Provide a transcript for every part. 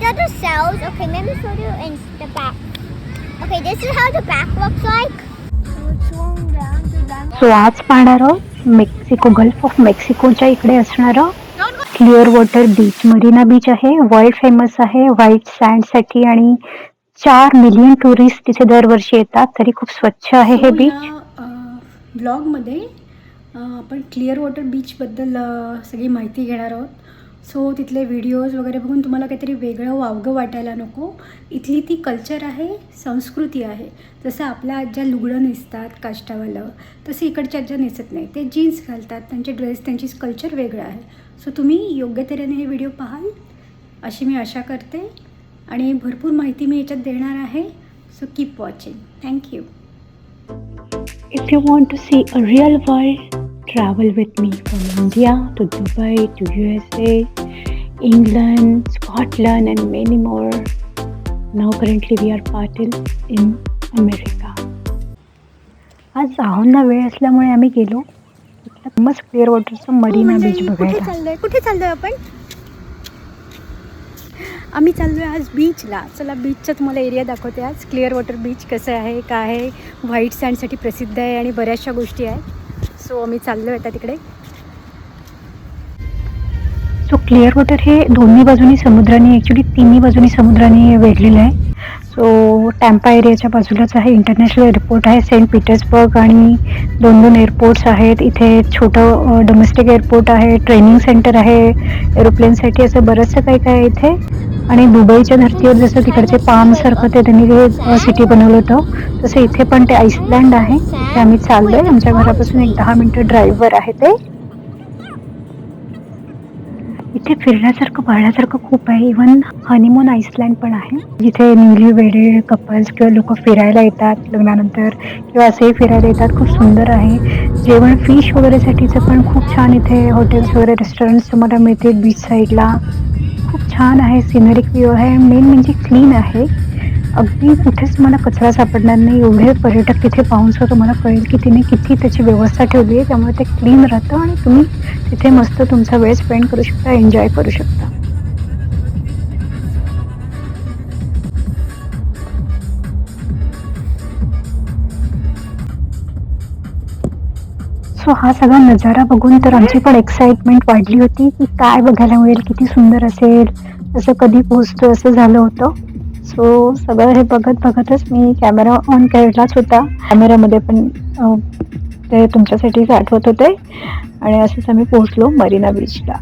these are the cells. Okay, let me show you in the back. Okay, this is how the back looks like. So. So आज पाहणार आहोत Mexico gulf of मेक्सिकोच्या इकडे असणारं clear water beach Marina beach आहे world famous आहे white सँडसाठी आणि चार मिलियन टुरिस्ट तिथे दरवर्षी येतात तरी खूप स्वच्छ आहे हे बीच ब्लॉगमध्ये आपण क्लिअर वॉटर बीचबद्दल सगळी माहिती घेणार आहोत सो तिथले व्हिडिओज वगैरे बघून तुम्हाला काहीतरी वेगळं वावगं वाटायला नको. इथली ती कल्चर आहे संस्कृती आहे. जसं आपल्या आज्या लुगडं नेसतात काष्टावालं तसं इकडच्या आज्या नेसत नाही. ते जीन्स घालतात त्यांचे ड्रेस त्यांची कल्चर वेगळं आहे. सो तुम्ही योग्य तऱ्हेने हे व्हिडिओ पाहाल अशी मी आशा करते. आणि भरपूर माहिती मी याच्यात देणार आहे. So keep watching thank you if you want to see a real world travel with me from India to Dubai to USA, England, Scotland, and many more. Now, currently, we are parted in America. आज आहोंना वेळ असल्यामुळे आम्ही गेलो. मस्त clear वॉटरचं Marina beach कुठे बघायला. चाललोय? कुठे चाललोय आपण? आम्ही चाललोय आज बीचला चला बीचचा तुम्हाला एरिया दाखवते आज. क्लिअर वॉटर बीच कसं आहे काय आहे? व्हाईट सँडसाठी प्रसिद्ध आहे आणि बऱ्याचशा गोष्टी आहेत. सो आम्ही चाललो आता तिकडे. सो क्लिअर वॉटर हे दोन्ही बाजूनी समुद्राने ॲक्च्युली तिन्ही बाजूनी समुद्राने वेढलेलं आहे. सो टॅम्पा एरियाच्या बाजूलाच आहे. इंटरनॅशनल एअरपोर्ट आहे सेंट पीटर्सबर्ग आणि दोन दोन एअरपोर्ट्स आहेत. इथे छोटं डोमेस्टिक एअरपोर्ट आहे ट्रेनिंग सेंटर आहे एरोप्लेनसाठी असं बरंचसं काही काय आहे इथे. आणि दुबईच्या धर्तीवर जसं तिकडचे पामसारखं ते त्यांनी ते सिटी बनवलं होतं तसं इथे पण ते आईसलँड आहे. ते आम्ही चाललोय. आमच्या घरापासून एक दहा मिनटं ड्राईव्हवर आहे ते. इथे फिरण्यासारखं पाहण्यासारखं खूप आहे. इवन हनीमून आईसलँड पण आहे. जिथे न्यूली वेडेड कपल्स किंवा लोक फिरायला येतात लग्नानंतर किंवा असेही फिरायला येतात खूप सुंदर आहे. जेवण फिश वगैरेसाठीचं पण खूप छान इथे हॉटेल्स वगैरे रेस्टॉरंट्स तुम्हाला मिळतील बीच साईडला खूप छान आहे सिनरिक व्ह्यू आहे. मेन म्हणजे क्लीन आहे. अगदी कुठेच मला कचरा सापडणार नाही. एवढे पर्यटक तिथे पाहून सुद्धा तुम्हाला कळेल की तिने किती त्याची व्यवस्था ठेवली आहे. त्यामुळे ते क्लीन राहतं आणि तुम्ही तिथे मस्त तुमचा वेळ स्पेंड करू शकता एन्जॉय करू शकता. सो हा सगळा नजारा बघून तर आमची पण एक्साइटमेंट वाढली होती की काय बघायला मिळेल किती सुंदर असेल असं कधी पोहोचतो असं झालं होतं. सो सगळं हे बघत बघतच मी कॅमेरा ऑन केलाच होता. कॅमेऱ्यामध्ये पण ते तुमच्यासाठीच आठवत होते. आणि असंच आम्ही पोहोचलो मरीना बीचला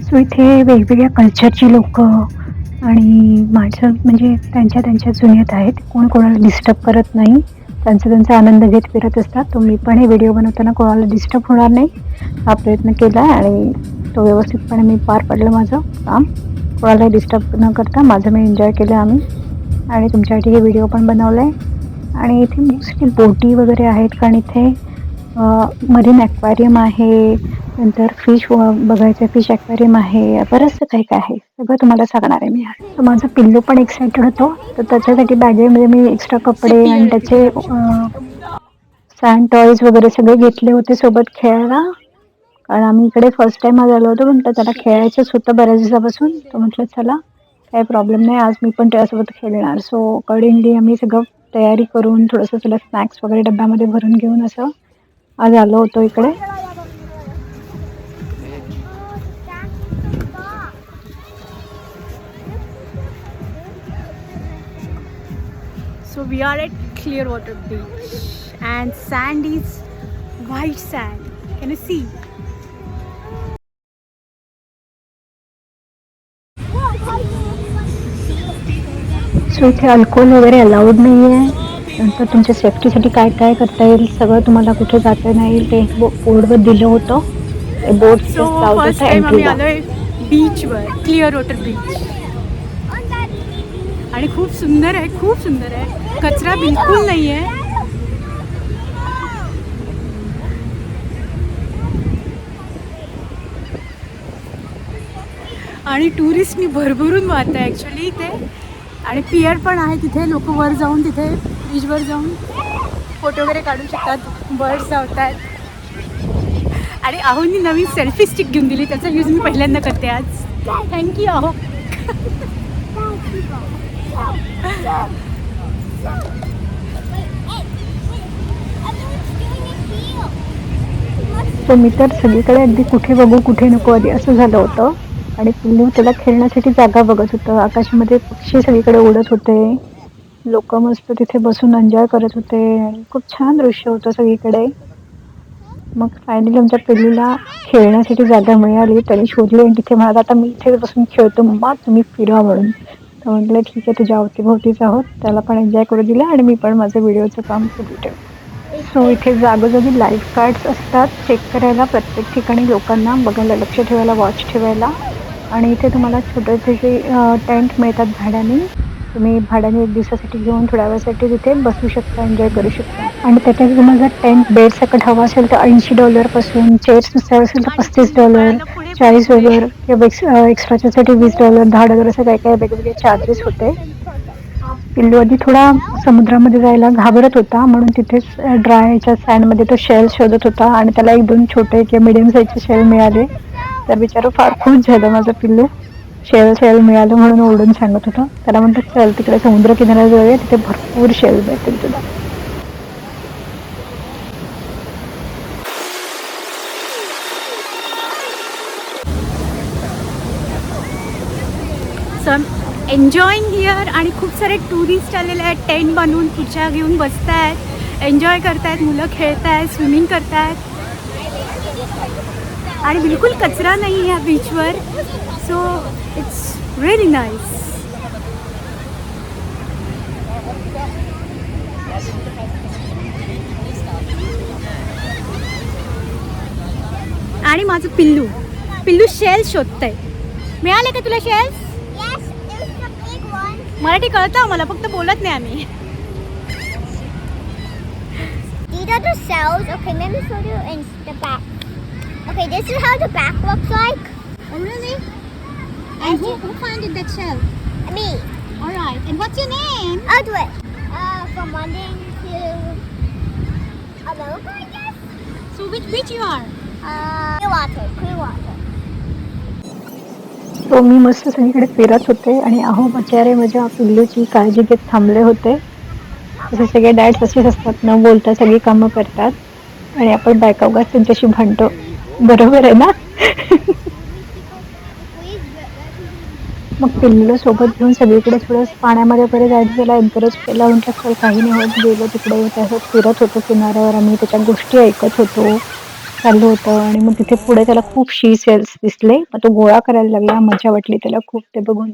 सो इथे वेगवेगळ्या कल्चरची लोक आणि माणसं म्हणजे त्यांच्या त्यांच्या जुन्यात आहेत. कोण कोणाला डिस्टर्ब करत नाही. त्यांचा त्यांचा आनंद घेत फिरत असतात. तो मी पण हे व्हिडिओ बनवताना कोणाला डिस्टर्ब होणार नाही. हा प्रयत्न केला आणि तो व्यवस्थितपणे मी पार पडलं माझं काम. कोणाला डिस्टर्ब न करता माझं मी एन्जॉय केलं आम्ही. आणि तुमच्यासाठी हे व्हिडिओ पण बनवला आहे आणि इथे मोस्टली बोटी वगैरे आहेत कारण इथे मरीन ॲक्वेरियम आहे नंतर फिश बघायचं फिश ॲक्वेरियम आहे बरंचसं काही काय आहे. सगळं तुम्हाला सांगणार आहे मी तर माझं पिल्लू पण एक्सायटेड होतो. तर त्याच्यासाठी बॅगेमध्ये मी एक्स्ट्रा कपडे आणि त्याचे सँड टॉईज वगैरे सगळे घेतले होते सोबत खेळायला. कारण आम्ही इकडे फर्स्ट टाइम आज आलो होतो म्हटलं त्याला खेळायचंच होतं बऱ्याच दिवसापासून. तर म्हटलं चला काही प्रॉब्लेम नाही आज मी पण त्याच्यासोबत खेळणार. सो अकॉर्डिंगली आम्ही सगळं तयारी करून थोडंसं त्याला स्नॅक्स वगैरे डब्यामध्ये भरून घेऊन असं आज आलो होतो इकडे So we are at Clearwater Beach and sand is white sand. Can you see? So इथे अल्कोहोल वगैरे अलाउड नाही आहे नंतर तुमच्या सेफ्टीसाठी काय काय करता येईल? सगळं तुम्हाला कुठे जाता नाही येईल? ते बोर्डवर दिलं होतं. बोर्ड आम्ही आलोय बीचवर क्लिअर वॉटर बीच आणि खूप सुंदर आहे खूप सुंदर आहे. कचरा बिलकुल नाही आहे आणि टुरिस्टनी भरभरून वाहत आहे ॲक्च्युली ते आणि पियर पण आहे तिथे लोक वर जाऊन तिथे बीचवर जाऊन फोटो वगैरे काढू शकतात. बर्ड्स धावतात आणि आहोनी नवीन सेल्फी स्टिक घेऊन दिली. त्याचा यूज मी पहिल्यांदा करते आज. थँक्यू आहो. तो मी तर सगळीकडे अगदी कुठे बघू कुठे नको आधी असं झालं होतं. आणि पिल्लू त्याला खेळण्यासाठी जागा बघत होतं. आकाशामध्ये पक्षी सगळीकडे उडत होते. लोक मस्त तिथे बसून एन्जॉय करत होते. आणि खूप छान दृश्य होतं सगळीकडे. मग फायनली आमच्या पिल्लूला खेळण्यासाठी जागा मिळाली. त्याने शोधली आणि तिथे म्हणाला आता मी इथे बसून खेळतो मग तुम्ही फिरा म्हणून. तर म्हटलं ठीक आहे तुझ्या अवतीभोवतीच आहोत त्याला पण एन्जॉय करू दिलं आणि मी पण माझं व्हिडिओचं काम सुरू ठेवलं सो इथे जागोजागी लाईफ गार्ड्स असतात. चेक करायला प्रत्येक ठिकाणी लोकांना बघायला लक्ष ठेवायला वॉच ठेवायला. आणि इथे तुम्हाला छोटे छोटे टेंट मिळतात भाड्याने. तुम्ही भाड्याने एक दिवसासाठी घेऊन थोड्या वेळासाठी तिथे बसू शकता एन्जॉय करू शकता. आणि त्याच्यात तुम्हाला जर टेंट बेड सकट हवा असेल तर ऐंशी डॉलरपासून चेअर्सनुसार असेल तर पस्तीस डॉलर चाळीस डॉलर किंवा एक्स एक्स्ट्राच्यासाठी वीस डॉलर दहा डॉलर असं काय काय वेगवेगळे चार्जेस होते. पिल्लू आधी थोडा समुद्रामध्ये जायला घाबरत होता म्हणून तिथेच ड्रायच्या सँडमध्ये तो शेल शोधत होता आणि त्याला एक दोन छोटे किंवा मिडियम साईजचे शेल मिळाले. तर बिचारा फार खुश झालं माझं पिल्लू. शेल शेल मिळालं म्हणून ओरडून सांगत होता. त्याला म्हणतात चल तिकडे समुद्र किनाऱ्याला जाऊया तिथे भरपूर शेल भेटेल तुला. एन्जॉईंग हिअर आणि खूप सारे टुरिस्ट आलेले आहेत टेंट बनवून खुर्च्या घेऊन बसत आहेत एन्जॉय करतायत मुलं खेळत आहेत स्विमिंग करतायत. आणि बिलकुल कचरा नाही ह्या बीचवर सो इट्स रिअली नाईस आणि माझं पिल्लू पिल्लू शेल शोधतंय मिळाले का तुला शेल्स one. मराठी कळतं मला फक्त बोलत नाही आम्ही These are the cells. Okay, let me show you in the back. Okay, this is how the back looks like. Oh? And who- who found that shell? Me. Alright, and what's your name? It. Uh, from London to America, I guess. So which beach you are? Uh, Clearwater, Clearwater. तो मी मस्त सगळीकडे फिरत होते आणि अहो बिचारे माझ्या पिल्लूची काळजी घेत थांबले होते तसे सगळे डॅड्स असेच असतात न बोलता सगळी कामं करतात आणि आपण बायका उगाच त्यांच्याशी भांडतो बरोबर आहे ना मग पिल्लूला सोबत घेऊन सगळीकडे थोडं पाण्यामध्ये वगैरे जायचं त्याला एन्करेज केला. म्हटलं चल काही नाही होत गेलो तिकडे तसं फिरत होतो किनाऱ्यावर आम्ही त्याच्या गोष्टी ऐकत होतो चाललं होतं आणि मग तिथे पुढे त्याला खूप शी सेल्स दिसले. मग तो गोळा करायला लागला मजा वाटली त्याला खूप ते बघून.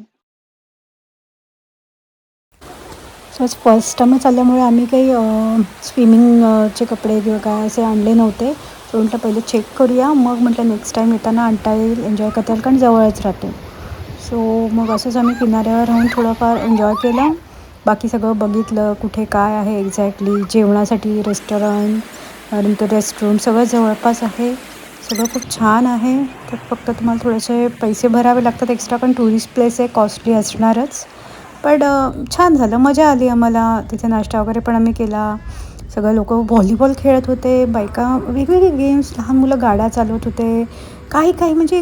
सो फर्स्ट टाइमच आल्यामुळे आम्ही काही स्विमिंगचे कपडे किंवा काय असे आणले नव्हते. सो म्हटलं पहिले चेक करूया. मग म्हटलं नेक्स्ट टाईम येताना आणता येईल एन्जॉय करता येईल कारण जवळच राहते. सो मग असंच आम्ही किनाऱ्यावर राहून थोडंफार एन्जॉय केलं. बाकी सगळं बघितलं कुठे काय आहे एक्झॅक्टली जेवणासाठी रेस्टॉरंट नंतर रेस्टरूम सगळं जवळपास आहे. सगळं खूप छान आहे. तर फक्त तुम्हाला थोडेसे पैसे भरावे लागतात. एक्स्ट्रा पण टुरिस्ट प्लेस आहे कॉस्टली असणारच. पण छान झालं. मजा आली आम्हाला. तिथे नाश्ता वगैरे पण आम्ही केला. सगळं लोक व्हॉलीबॉल खेळत होते. बायका वेगवेगळे गेम्स लहान मुलं गाड्या चालवत होते. काही काही म्हणजे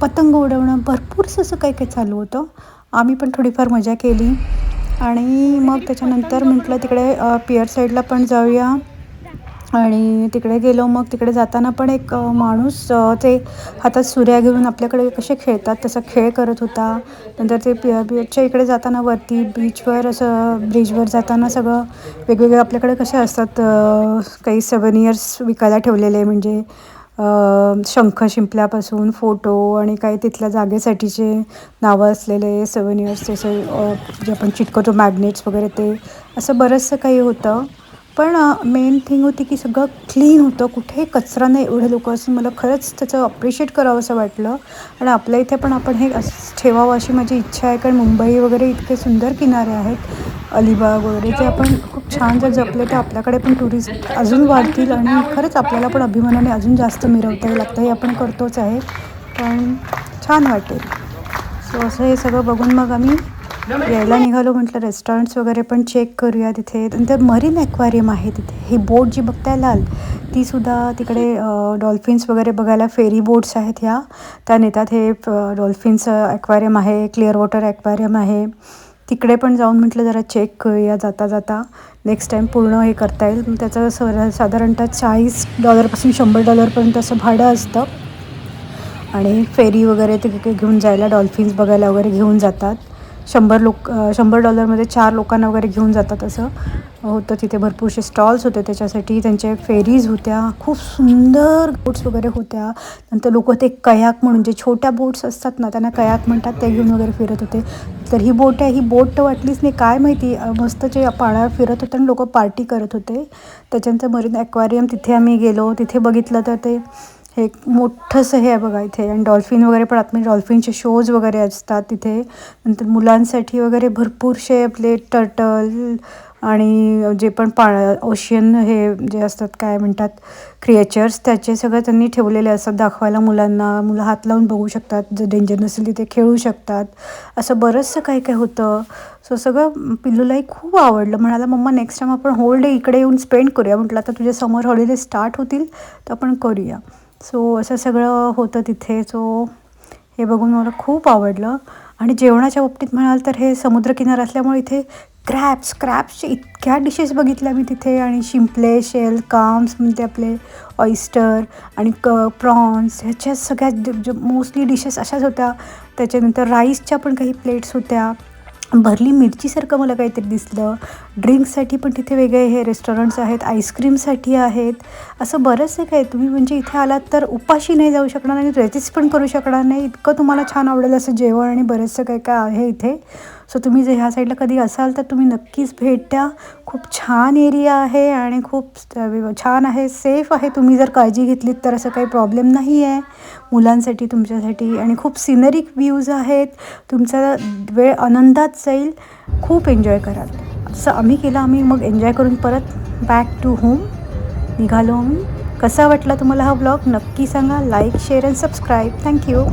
पतंग उडवणं भरपूरच असं काही काही चालू होतं. आम्ही पण थोडीफार मजा केली. आणि मग त्याच्यानंतर म्हटलं तिकडे पिअर साईडला पण जाऊया. आणि तिकडे गेलो मग तिकडे जाताना पण एक माणूस ते हातात सूर्या घेऊन आपल्याकडे कसे खेळतात तसा खेळ करत होता. नंतर ते पि बीचच्या इकडे जाताना वरती बीचवर असं ब्रिजवर जाताना सगळं वेगवेगळे आपल्याकडे कसे असतात काही काही इयर्स विकायला ठेवलेले म्हणजे शंख शिंपल्यापासून फोटो आणि काही तिथल्या जागेसाठीचे नावं असलेले सेवन इयर्सचे असे जे आपण चिटकवतो मॅग्नेट्स वगैरे ते असं बरंचसं काही होतं. पण मेन थिंग होती की सगळं क्लीन होतं. कुठेही कचरा नाही एवढे लोक. असून मला खरंच त्याचं अप्रिशिएट करावं असं वाटलं. आणि आपल्या इथे पण आपण हे असं ठेवावं अशी माझी इच्छा आहे. कारण मुंबई वगैरे इतके सुंदर किनारे आहेत. अलिबाग वगैरे ते आपण खूप छान जर जपले तर आपल्याकडे पण टुरिस्ट अजून वाढतील आणि खरंच आपल्याला पण अभिमानाने अजून जास्त मिरवता येईल. आता हे आपण करतोच आहे पण छान वाटेल. सो असं हे सगळं बघून मग आम्ही यायला निघालो. म्हटलं रेस्टॉरंट्स वगैरे पण चेक करूया तिथे. नंतर मरीन ॲक्वेरियम आहे तिथे. ही बोट जी बघताय लाल तीसुद्धा तिकडे डॉल्फिन्स वगैरे बघायला फेरी बोट्स आहेत ह्या. त्या नेतात हे डॉल्फिन्स ॲक्वेरियम आहे क्लिअर वॉटर ॲक्वेरियम आहे. तिकडे पण जाऊन म्हटलं जरा चेक करूया जाता जाता. नेक्स्ट टाईम पूर्ण हे करता येईल. मग त्याचं स साधारणतः चाळीस डॉलरपासून शंभर डॉलरपर्यंत असं भाडं असतं. आणि फेरी वगैरे ते काही घेऊन जायला डॉल्फिन्स बघायला वगैरे घेऊन जातात. शंभर लोक शंभर डॉलरमध्ये चार लोकांना वगैरे घेऊन जातात असं. होतं. तिथे भरपूरसे स्टॉल्स होते. त्याच्यासाठी त्यांचे फेरीज होत्या. खूप सुंदर बोट्स वगैरे होत्या. नंतर लोक ते कयाक म्हणून. जे छोट्या बोट्स असतात ना त्यांना कयाक म्हणतात. ते घेऊन वगैरे फिरत होते. तर ही बोट आहे. ही बोट वाटलीच नाही. काय माहिती? मस्त जे पाण्यावर फिरत होते आणि लोक पार्टी करत होते. त्याच्यानंतर मरीन ॲक्वेरियम तिथे आम्ही गेलो. तिथे बघितलं तर ते हे एक मोठंसं हे आहे बघा इथे. आणि डॉल्फिन वगैरे पण आतमध्ये. डॉल्फिनचे शोज वगैरे असतात तिथे. नंतर मुलांसाठी वगैरे भरपूरसे आपले टर्टल आणि जे पण पा ओशियन हे जे असतात काय म्हणतात क्रिएचर्स त्याचे सगळं त्यांनी ठेवलेले असतात दाखवायला मुलांना मुलं हात लावून बघू शकतात जर डेंजर नसेल तिथे खेळू शकतात. असं बरंचसं काही काय होतं. सो सगळं पिल्लूलाही खूप आवडलं. म्हणाला मम्मा नेक्स्ट टाईम आपण होल डे इकडे येऊन स्पेंड करूया. म्हटलं आता तुझे समर हॉलिडे स्टार्ट होतील तर आपण करूया. सो असं सगळं होतं तिथे. सो हे बघून मला खूप आवडलं. आणि जेवणाच्या बाबतीत म्हणाल तर हे समुद्रकिनारा असल्यामुळे इथे क्रॅप्स क्रॅप्सचे इतक्या डिशेस बघितल्या मी तिथे. आणि शिंपले शेल काम्स म्हणते आपले ऑइस्टर आणि क प्रॉन्स ह्याच्या सगळ्यात मोस्टली डिशेस अशाच होत्या. त्याच्यानंतर राईसच्या पण काही प्लेट्स होत्या. भरली मिरचीसारखं मला काहीतरी दिसलं. ड्रिंक्ससाठी पण तिथे वेगळे हे रेस्टॉरंट्स आहेत. आईस्क्रीमसाठी आहेत. असं बरंचसं काय? तुम्ही म्हणजे इथे आलात तर उपाशी नाही जाऊ शकणार आणि रेजिस्ट पण करू शकणार नाही. इतकं तुम्हाला छान आवडेल असं जेवण आणि बरंचसं काय काय आहे इथे. सो तुम्ही जर ह्या साईडला कधी असाल तर तुम्ही नक्कीच भेट द्या. खूप छान एरिया आहे आणि खूप छान आहे सेफ आहे. तुम्ही जर काळजी घेतलीत तर असं काही प्रॉब्लेम नाही आहे मुलांसाठी तुमच्यासाठी आणि खूप सिनरिक व्ह्यूज आहेत. तुमचा वेळ आनंदात जाईल. खूप एन्जॉय कराल. असं आम्ही केलं. आम्ही मग एन्जॉय करून परत बॅक टू होम निघालो आम्ही. कसा वाटला तुम्हाला हा ब्लॉग नक्की सांगा. Like share and subscribe thank you